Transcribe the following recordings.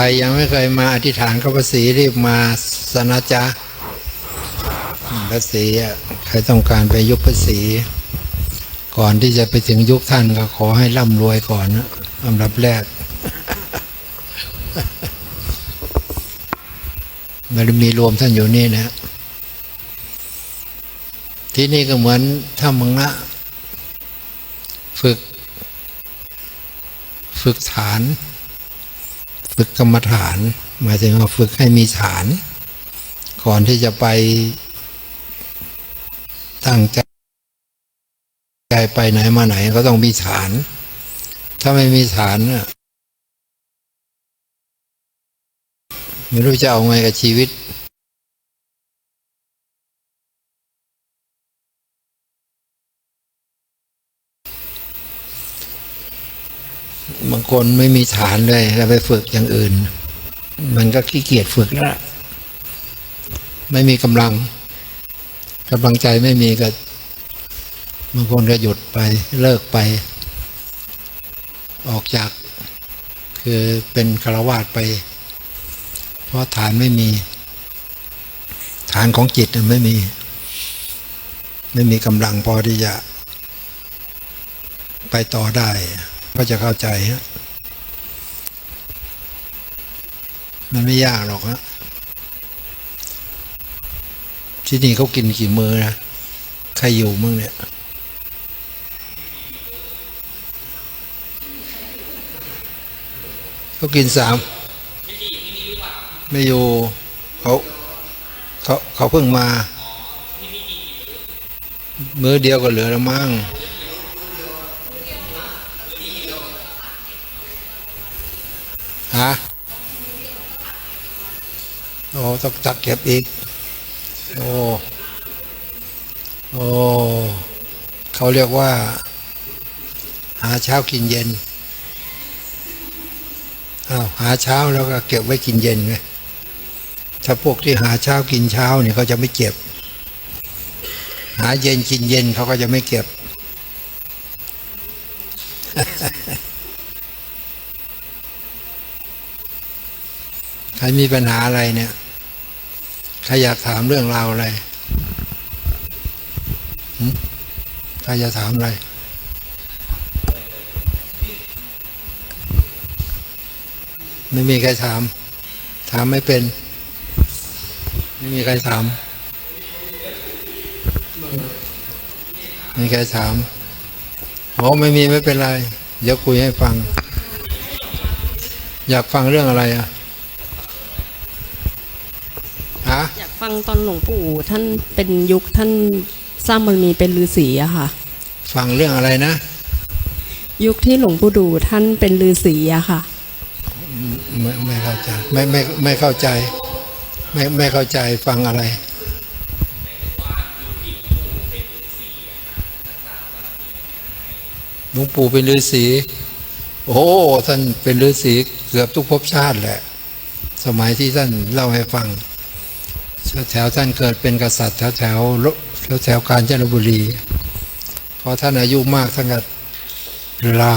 รยังไม่เคยมาอธิษฐานกับพระศรีรีบมาสนะจ๊ะพระศรีอะใครต้องการไปยุคพระศรีก่อนที่จะไปถึงยุคท่านก็ขอให้ร่ำรวยก่อนนะอันดับแรกมันมีรวมท่านอยู่นี่นะ ที่นี่ก็เหมือนถ้ามังนะฝึก ฝึกฐาน ฝึกกรรมฐาน หมายถึงว่าฝึกให้มีฐาน ก่อนที่จะไปตั้งใจใจไปไหนมาไหนก็ต้องมีฐาน ถ้าไม่มีฐานน่ะไม่รู้จะเอาไงกับชีวิต คนไม่มีฐานเลยแล้วไปฝึกอย่างอื่น มันก็ขี้เกียจฝึกแล้วล่ะไม่มีกำลังกำลังใจไม่มีก็บางคนก็หยุดไปเลิกไป ออกจาก คือเป็นคารวาสไป เพราะฐานไม่มี ฐานของจิตไม่มี ไม่มีกำลังพอที่จะไปต่อได้ ก็จะเข้าใจฮะ มันไม่ยากหรอกฮะที่นี่เขากินกี่มือนะ ใครอยู่มึงเนี่ย เขากินสาม ไม่อยู่ เขาเขาเขาเพิ่งมา มือเดียวก็เหลือแล้วมั้งฮะ อ้ต้องตักเก็บอีก โอ้โอ้เขาเรียกว่า หาเช้ากินเย็นอ้าวหาเช้าแล้วก็เก็บไว้กินเย็นไงถ้าพวกที่หาเช้ากินเช้าเนี่ยเขาจะไม่เก็บ หาเย็นกินเย็นเขาก็จะไม่เก็บใครมีปัญหาอะไรเนี่ย ใครอยากถามเรื่องราวอะไรหึใครอยากถามอะไร ไม่มีใครถาม ถามไม่เป็น ไม่มีใครถามไม่มีใครถามอ๋อไม่มีไม่เป็นไร เดี๋ยวคุยให้ฟัง อยากฟังเรื่องอะไรอะ ฮะ อยากฟังตอนหลวงปู่ท่านเป็นยุคท่านสร้างบารมีเป็นฤาษีอะค่ะ ฟังเรื่องอะไรนะ ยุคที่หลวงปู่ดูท่านเป็นฤาษีอะค่ะ ไม่ไม่เข้าใจไม่ไม่ไม่เข้าใจ ไม่ไม่เข้าใจฟังอะไรหลวงปู่เป็นฤาษีโอ้ท่านเป็นฤาษีเกือบทุกภพชาติแหละ สมัยที่ท่านเล่าให้ฟัง แถวท่านเกิดเป็นกษัตริย์แถวแถวแถวแถวกาญจนบุรีพอท่านอายุมากท่านก็ลา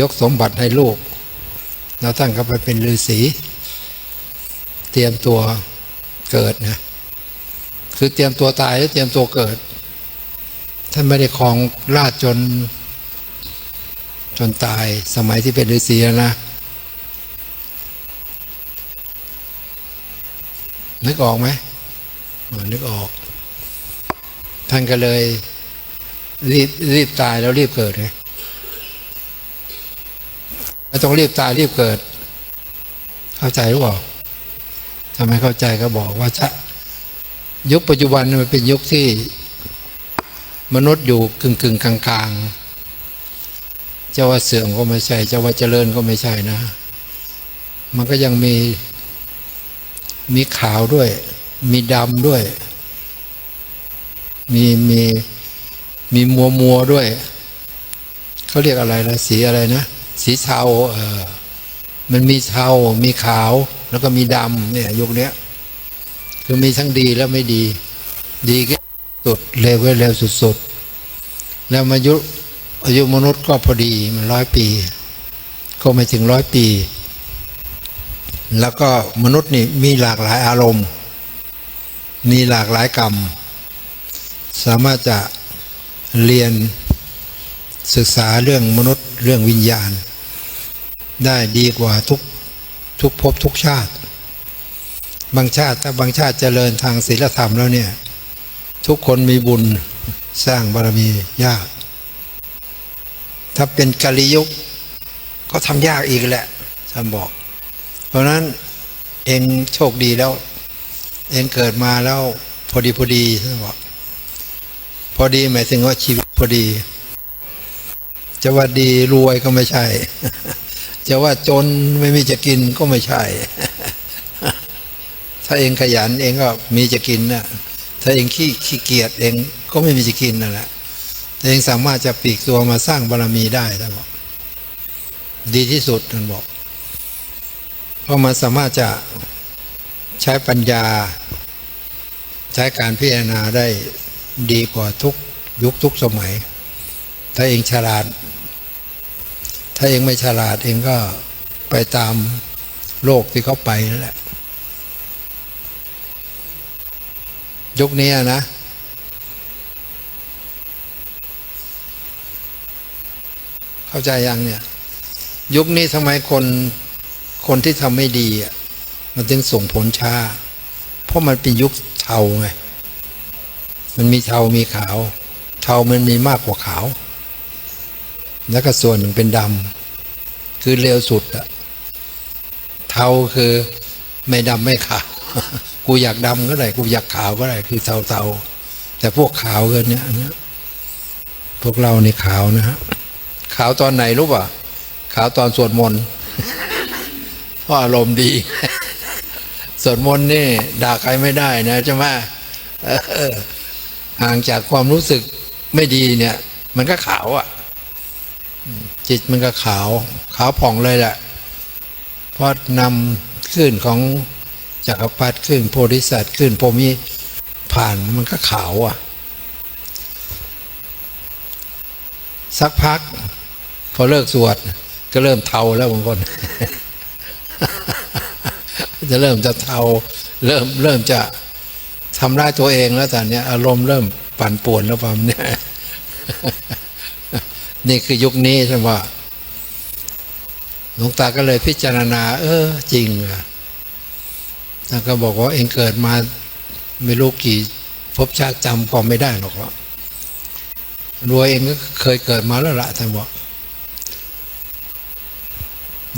ยกสมบัติให้ลูกแล้วท่านก็ไปเป็นฤาษีเตรียมตัวเกิดนะคือเตรียมตัวตายแล้วเตรียมตัวเกิด ท่านไม่ได้ครองราชจน จนตายสมัยที่เป็นฤาษีแล้วนะ นึกออกไหมนึกออก ท่านก็เลย รีบรีบตายแล้วรีบเกิดไงไม่ต้องรีบตายรีบเกิด เข้าใจหรือเปล่าถ้าไม่เข้าใจก็บอกว่าจะยุคปัจจุบันมันเป็นยุคที่ มนุษย์อยู่กึ่งกึ่งกลางกลางๆจะว่าเสื่อมก็ไม่ใช่จะว่าเจริญก็ไม่ใช่นะ มันก็ยังมี มีขาวด้วย มีดำด้วย มีมีมีมัวมัวด้วย เขาเรียกอะไรนะสีอะไรนะ สีเทาเออมันมีเทา มีขาว แล้วก็มีดำเนี่ยยุคนี้คือมีทั้งดีและไม่ดี ดีก็สุดเลวก็เลวสุดๆ แล้วมายุอายุมนุษย์ก็พอดีมันร้อยปี ก็ไม่ถึงร้อยปี แล้วก็มนุษย์นี่มีหลากหลายอารมณ์ มีหลากหลายกรรม สามารถจะเรียนศึกษาเรื่องมนุษย์เรื่องวิญญาณ ได้ดีกว่าทุกทุกภพทุกชาติ บางชาติถ้าบางชาติเจริญทางศีลธรรมแล้วเนี่ย ทุกคนมีบุญสร้างบารมียาก ถ้าเป็นกาลิยุคก็ทำยากอีกแหละท่านบอก ราะนั้นเองโชคดีแล้ว เองเกิดมาแล้วพอดีพอดีท่านบอกพอดีหมายถึงว่าชีวิตพอดีจะว่าดีรวยก็ไม่ใช่ จะว่าจนไม่มีจะกินก็ไม่ใช่ ถ้าเองขยันเองก็มีจะกินนะถ้าเองขี้ขี้เกียจเองก็ไม่มีจะกินนั่นแหละแต่เองสามารถจะปีกตัวมาสร้างบารมีได้ท่านบอก ดีที่สุดท่านบอก เพราะมันสามารถจะใช้ปัญญา ใช้การพิจารณาได้ดีกว่าทุกยุคทุกสมัย ถ้าเองฉลาด ถ้าเองไม่ฉลาดเองก็ไปตามโลกที่เขาไปนั่นแหละยุคนี้นะเข้าใจยังเนี่ย ยุคนี้ทำไมคน คนที่ทำไม่ดีมันถึงส่งผลช้า เพราะมันเป็นยุคเทาไง มันมีเทามีขาว เทามันมีมากกว่าขาว แล้วก็ส่วนหนึ่งเป็นดำคือเร็วสุดอะเทาคือไม่ดำไม่ขาว กูอยากดำก็ได้กูอยากขาวก็ได้คือเทาเทาแต่พวกขาวเกินเนี่ยอันเนี้ยพวกเราในขาวนะฮะขาวตอนไหนรู้ป่ะ ขาวตอนสวดมนต์ เพราะอารมณ์ดีสวดมนต์นี่ด่าใครไม่ได้นะใช่ไหมห่างจากความรู้สึกไม่ดีเนี่ย มันก็ขาวอะ่ะ จิตมันก็ขาว ขาวผ่องเลยแหละเพราะนำคลื่นของจักรพรรดิคลื่นโพธิสัตว์คลื่นพรมีผ่านมันก็ขาวอะ่ะ สักพัก พอเลิกสวด ก็เริ่มเทาแล้วบางคน จะเริ่มจะเทาเริ่มเริ่มจะทำร้ายตัวเองแล้วตอนเนี้ยอารมณ์เริ่มปั่นป่วนแล้วความเนี่ยนี่คือยุคนี้ใช่ไหมหลวงตาก็เลยพิจารณา เออ จริงอะแล้วก็บอกว่าเองเกิดมาไม่รู้กี่ภพชาติจำความไม่ได้หรอกว่า รวยเองก็เคยเกิดมาแล้วละท่านบอก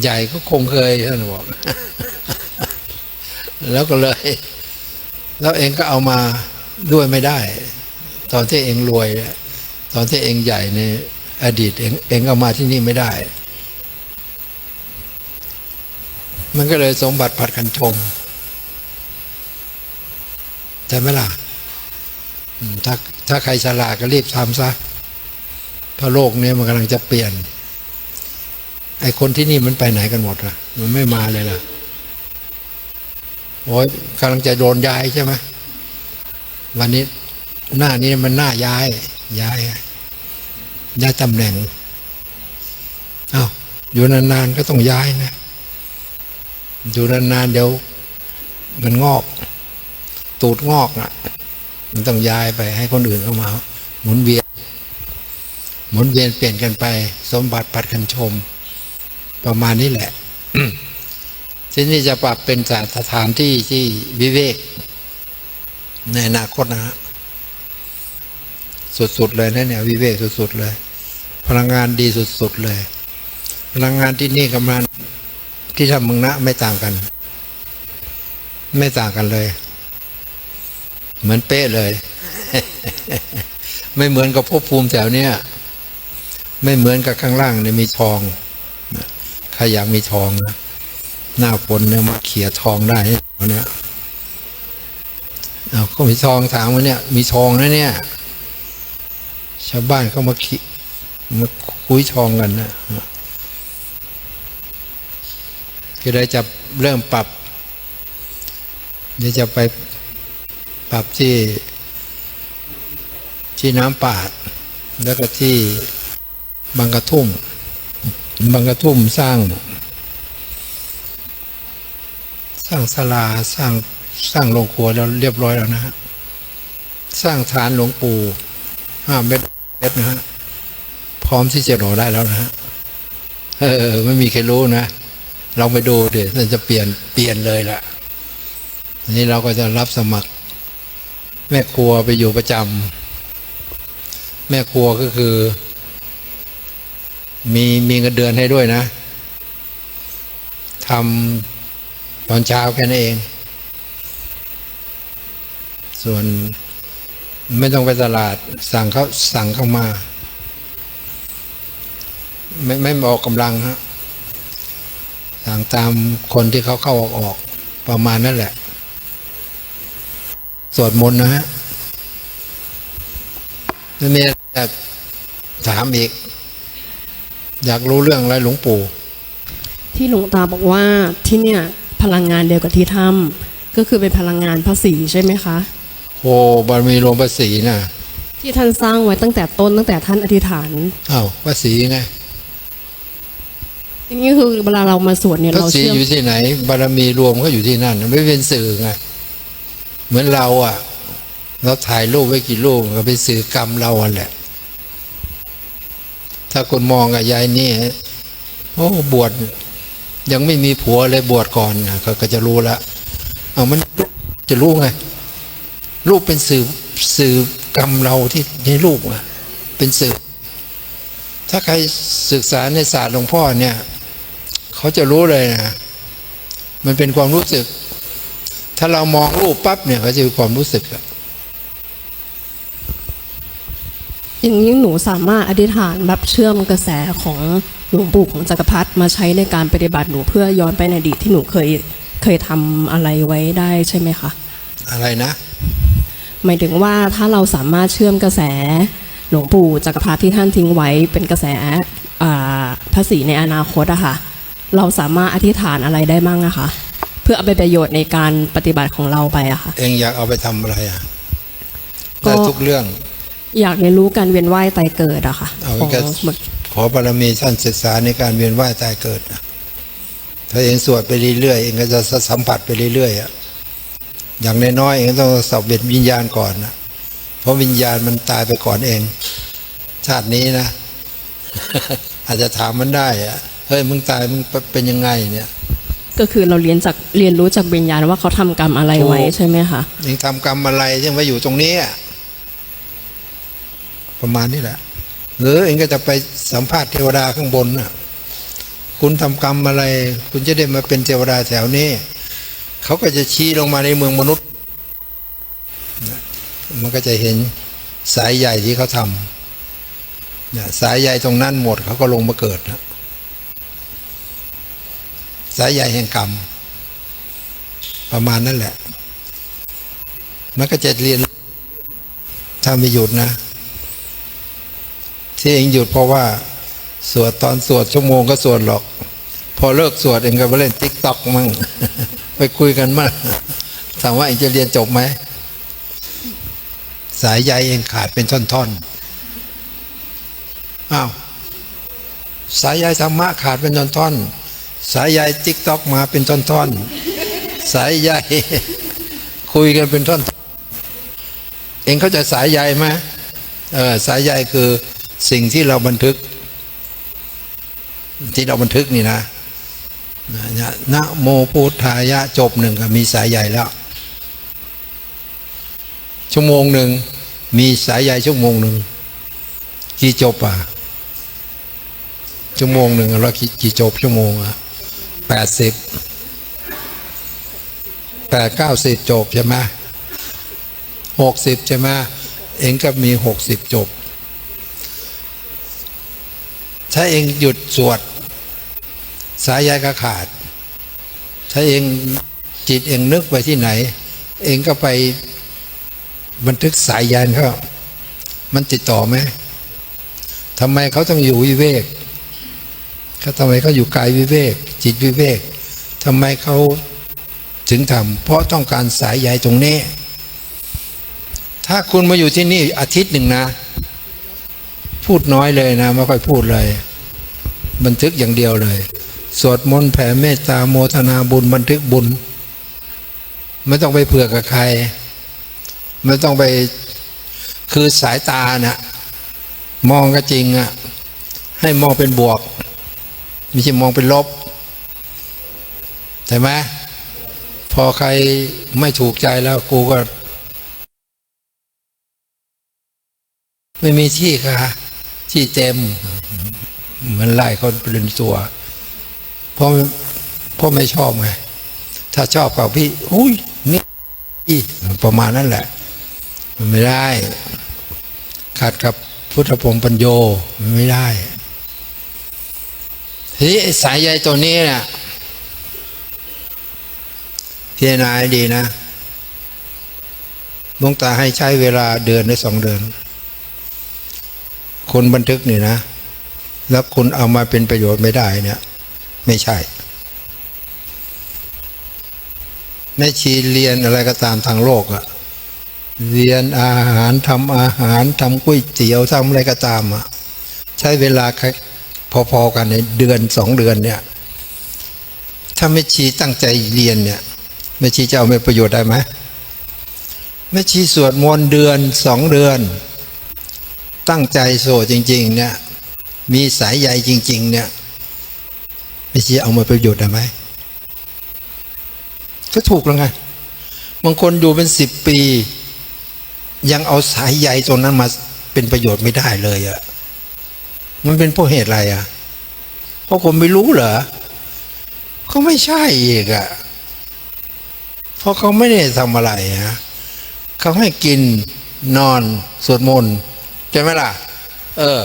ใหญ่ก็คงเคยท่านบอก แล้วก็เลย แล้วเองก็เอามาด้วยไม่ได้ ตอนที่เองรวย ตอนที่เองใหญ่ในอดีตเองเองเอามาที่นี่ไม่ได้ มันก็เลยสมบัติผัดกันชมใช่ไหมล่ะถ้าถ้าใครฉลาดก็รีบทำซะเพราะโลกนี้มันกำลังจะเปลี่ยน ไอ้คนที่นี่มันไปไหนกันหมดล่ะ มันไม่มาเลยล่ะ โอ้ยกำลังจะโดนย้ายใช่ไหมวันนี้หน้านี้มันหน้าย้าย ย้ายย้ายตำแหน่งอา้าวอยู่นานๆก็ต้องย้ายนะอยู่นานๆเดี๋ยว มันงอก ตูดงอกอะ มันต้องย้ายไปให้คนอื่นเข้ามา หมุนเวียน หมุนเวียนเปลี่ยนกันไป สมบัติปัดกันชม ประมาณนี้แหละ ที่นี่จะปรับเป็นสถานที่ที่วิเวก ในอนาคตนะฮะสุดๆเลยนะเนี่ยวิเวกสุดๆเลย พลังงานดีสุดๆเลย พลังงานที่นี่กับมันที่ทำมึงนะไม่ต่างกัน ไม่ต่างกันเลย เหมือนเป๊ะเลย ไม่เหมือนกับภพภูมิแถวเนี้ยไม่เหมือนกับข้างล่างเนี่ยมีทองใครอยากมีทองนะ หน้าฝนเนี่ยมาเขี่ยทองได้เนี่ยเอาก็มีทองถามว่าเนี่ย มีทองนะเนี่ย ชาวบ้านเขามาขีมาคุยทองกันนะก็เลยจะเริ่มปรับเดี๋ยวจะไปปรับที่ที่น้ำปาด แล้วก็ที่บางกระทุ่มบางกระทุ่มสร้าง ร้างศาลาสร้างสร้างโรงครัวแล้วเรียบร้อยแล้วนะฮะสร้างฐานหลวงปู่ห้าเมตรเมตรนะฮะพร้อมที่จะรอได้แล้วนะฮะเออไม่มีใครรู้นะเราไปดูเดี๋ยวมันจะเปลี่ยนเปลี่ยนเลยล่ะอันนี้เราก็จะรับสมัคร แม่ครัวไปอยู่ประจำแม่ครัวก็คือ มีมีเงินเดือนให้ด้วยนะทำ อนเช้าแค่นั้นเอง ส่วนไม่ต้องไปตลาด สั่งเขาสั่งเข้ามา ไม่ไม่ออกกำลังฮะสั่งตามคนที่เขาเข้าออกออกประมาณนั่นแหละ สวดมนต์นะฮะแล้วมีอะไรจะถามอีก อยากรู้เรื่องอะไรหลวงปู่ ที่หลวงตาบอกว่าที่เนี่ย พลังงานเดียวกับที่ถ้ำก็คือเป็นพลังงานพระศรีใช่ไหมคะโอ้บารมีหลวงพระศรีน่ะที่ท่านสร้างไว้ตั้งแต่ต้นตั้งแต่ท่านอธิษฐานอ้าวพระศรีไงทีนี้คือเวลาเรามาสวดเนี่ยพระเราศรีเชื่อมอยู่ที่ไหน บารมีรวมก็อยู่ที่นั่น ไม่เป็นสื่อไงเหมือนเราอะ เราถ่ายรูปไว้กี่รูปก็เป็นสื่อกรรมเราอะแหละ ถ้าคนมองอะยายนี่โอ้บวช ยังไม่มีผัวเลยบวชก่อนนะก็ก็จะรู้ละเอามันจะรู้ไงรูปเป็นสื่อสื่อกรรมเราที่ในรูปอะเป็นสื่อ ถ้าใครศึกษาในศาสตร์หลวงพ่อเนี่ย เขาจะรู้เลยนะมันเป็นความรู้สึก ถ้าเรามองรูปปั๊บเนี่ยเขาจะมีความรู้สึกอะ อย่างนี้หนูสามารถอธิษฐานแบบเชื่อมกระแสของหลวงปู่ของจักรพรรดิมาใช้ในการปฏิบัติหนูเพื่อย้อนไปในอดีตที่หนูเคยเคยทำอะไรไว้ได้ใช่ไหมคะ อะไรนะ หมายถึงว่าถ้าเราสามารถเชื่อมกระแสหลวงปู่จักรพรรดิที่ท่านทิ้งไว้เป็นกระแสอ่าภาษีในอนาคตอะค่ะ เราสามารถอธิษฐานอะไรได้บ้างอะคะ เพื่อเอาไปประโยชน์ในการปฏิบัติของเราไปอะค่ะ เองอยากเอาไปทำอะไรอะก็ได้ทุกเรื่อง อยากเรียนรู้การเวียนว่ายตายเกิดอะค่ะเอาของแค่ขอบารมีท่านศึกษาในการเวียนว่ายตายเกิดนะถ้าเองสวดไปเรื่อยๆเองก็จะสัมผัสไปเรื่อยๆอะอย่างน้อยๆเองต้องสอบเบ็ดวิญญาณก่อนนะเพราะวิญญาณมันตายไปก่อนเอง ชาตินี้นะ อาจจะถามมันได้อะเฮ้ยมึงตายมึงเป็นยังไงเนี่ย ก็คือเราเรียนจากเรียนรู้จากวิญญาณว่าเขาทำกรรมอะไรไว้ถูกใช่ไหมคะเองทำกรรมอะไรที่มาอยู่ตรงนี้อะ ประมาณนี้แหละ หรือเองก็จะไปสัมภาษณ์เทวดาข้างบนน่ะคุณทำกรรมอะไร คุณจะได้มาเป็นเทวดาแถวนี้เขาก็จะชี้ลงมาในเมืองมนุษย์ มันก็จะเห็นสายใหญ่ที่เขาทำสายใหญ่ตรงนั้นหมดเขาก็ลงมาเกิดนะสายใหญ่แห่งกรรม ประมาณนั่นแหละ มันก็จะเรียนถ้าไม่หยุดนะ ที่เองหยุดเพราะว่า สวดตอนสวดชั่วโมงก็สวดหรอก พอเลิกสวดเองก็ไปเล่นติ๊กต็อกมั่งไปคุยกันมั่งถามว่าเองจะเรียนจบไหม สายใยเองขาดเป็นท่อนๆอ้าวสายใยธรรมะขาดเป็นท่อนๆสายใยติ๊กต็อกมาเป็นท่อนๆสายใยคุยกันเป็นท่อน เองเข้าใจสายใยไหมเออสายใยคือ สิ่งที่เราบันทึก ที่เราบันทึกนี่นะนะนะโมพุทธายะจบหนึ่งก็มีสายใยแล้ว ชั่วโมงหนึ่งมีสายใยชั่วโมงหนึ่งกี่จบอะชั่วโมงหนึ่งแล้วกี่กี่จบชั่วโมงอะแปดสิบแปดเก้าสิบจบใช่ไหมหกสิบใช่ไหมเองก็มีหกสิบจบ ถ้าเองหยุดสวด สายใยก็ขาด ถ้าเองจิตเองนึกไปที่ไหน เองก็ไปบันทึกสายยานเขามันติดต่อไหมทำไมเขาต้องอยู่วิเวกเขาทำไมเขาอยู่กายวิเวก จิตวิเวกทำไมเขาถึงทำเพราะต้องการสายใยตรงนี้ ถ้าคุณมาอยู่ที่นี่อาทิตย์หนึ่งนะ พูดน้อยเลยนะไม่ค่อยพูดเลย บันทึกอย่างเดียวเลย สวดมนต์แผ่เมตตาโมทนาบุญบันทึกบุญ ไม่ต้องไปเผื่อกับใคร ไม่ต้องไปคือสายตาน่ะมองก็จริงอะ ให้มองเป็นบวก ไม่ใช่มองเป็นลบใช่ไหมพอใครไม่ถูกใจแล้วกูก็ ไม่มีที่ค่ะ ที่เต็ม มันไล่เขาเป็นตัวเพราะเพราะไม่ชอบไงถ้าชอบกับพี่ อุ้ยนี่อีประมาณนั้นแหละ มันไม่ได้ขัดกับพุทธพงปัญโยมันไม่ได้ทีนี้สายใยตัวนี้เนะ่ะพิจารณาให้ดีนะหลวงตาให้ใช้เวลาเดือนหรือสองเดือน คนบันทึกนี่นะ แล้วคุณเอามาเป็นประโยชน์ไม่ได้เนี่ย ไม่ใช่แม่ชีเรียนอะไรก็ตามทางโลกอะเรียนอาหารทำอาหารทำก๋วยเตี๋ยวทำอะไรก็ตามอะใช้เวลาพอๆกันในเดือนสองเดือนเนี่ย ถ้าแม่ชีตั้งใจเรียนเนี่ยแม่ชีจะเอาไปประโยชน์ได้ไหมแม่ชีสวดมนต์เดือนสองเดือน ตั้งใจโสดจริง ๆ เนี่ย มีสายใยจริง ๆ เนี่ยไม่ใช่เอามาประโยชน์ได้ไหมก็ถูกแล้วไงบางคนอยู่เป็นสิบปี ยังเอาสายใยตรงนั้นมาเป็นประโยชน์ไม่ได้เลยอะมันเป็นเพราะเหตุอะไรอะเพราะคนไม่รู้เหรอเขาไม่ใช่อีกอะเพราะเขาไม่ได้ทำอะไรฮะเขาให้กินนอนสวดมนต์ ใช่ไหมล่ะ เออ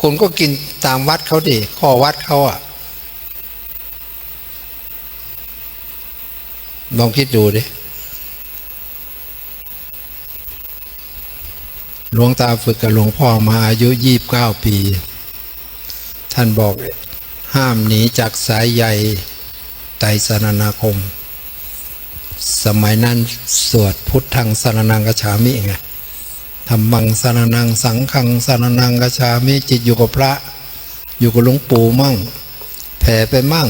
คุณก็กินตามวัดเขาดิข้อวัดเขาอะลองคิดดูดิหลวงตาฝึกกับหลวงพ่อมาอายุยี่บเก้าปี ท่านบอกห้ามหนีจากสายใยไตรสรณาคม สมัยนั้นสวดพุทธังสรนังกระชามิไง ธรรมังสารนังสังขังสารนังกชามิจิตอยู่กับพระ อยู่กับหลวงปู่มั่ง แผ่ไปมั่ง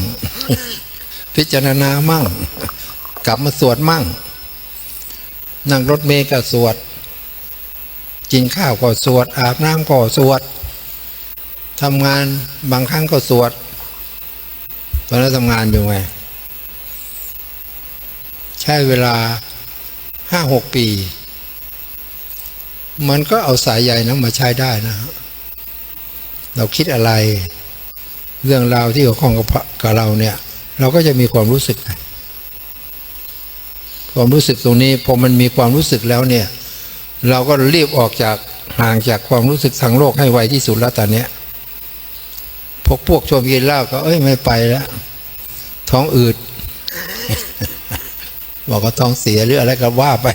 พิจารณามั่ง กลับมาสวดมั่ง นั่งรถเมล์ก็สวด กินข้าวก็สวด อาบน้ำก็สวดทำงานบางครั้งก็สวด ตอนนั้นทำงานอยู่ไง ใช้เวลาห้าหกปี มันก็เอาสายใยนั้นมาใช้ได้นะ เราคิดอะไร เรื่องราวที่เกี่ยวข้องกับกับเราเนี่ย เราก็จะมีความรู้สึก ความรู้สึกตรงนี้พอมันมีความรู้สึกแล้วเนี่ย เราก็รีบออกจากห่างจากความรู้สึกทางโลกให้ไวที่สุดแล้วตอนเนี้ยพวกพวกชมกินเหล้าก็เอ้ยไม่ไปแล้ว ท้องอืดบอกว่าท้องเสียหรืออะไรก็ว่าไป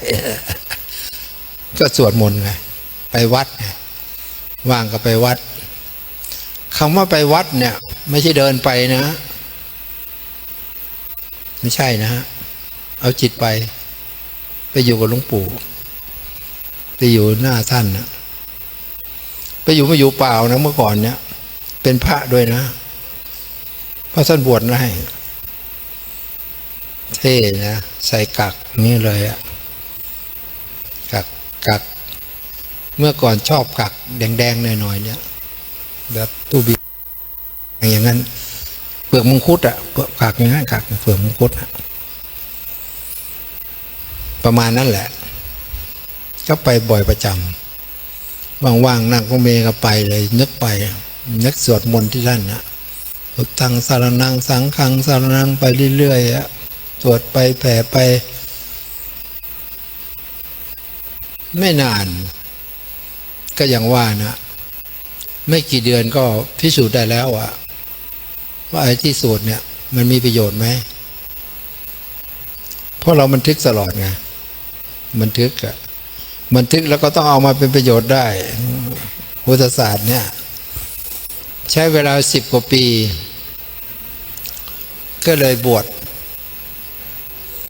ก็สวดมนต์ไงไปวัดไงว่างก็ไปวัดคำว่าไปวัดเนี่ย ไม่ใช่เดินไปนะ ไม่ใช่นะฮะเอาจิตไป ไปอยู่กับหลวงปู่ไปอยู่หน้าท่านนะไปอยู่ไม่อยู่เปล่านะเมื่อก่อนเนี่ย เป็นพระด้วยนะพระท่านบวชให้เท่นะ ใส่กักนี่เลยอะ กัก เมื่อก่อนชอบกัก แดงๆหน่อยๆเนี่ยแบบตู้บีอย่างนั้น เปลือกมังคุดอะเปลือกกักอย่างนั้นกักเปลือกมังคุดอะประมาณนั้นแหละ ก็ไปบ่อยประจำว่างๆนั่งก็เมก็ไปเลย นึกไป นึกสวดมนต์ที่ท่านนะพุทธังสารนังสังขังสารนังไปเรื่อยๆอะสวดไปแผ่ไป ไม่นาน ก็อย่างว่านะ ไม่กี่เดือนก็พิสูจน์ได้แล้วอะว่าไอ้ที่สวดเนี่ย มันมีประโยชน์ไหมเพราะเราบันทึกตลอดไงบันทึกอะบันทึกแล้วก็ต้องเอามาเป็นประโยชน์ได้พุทธศาสตร์เนี่ย ใช้เวลาสิบกว่าปี ก็เลยบวช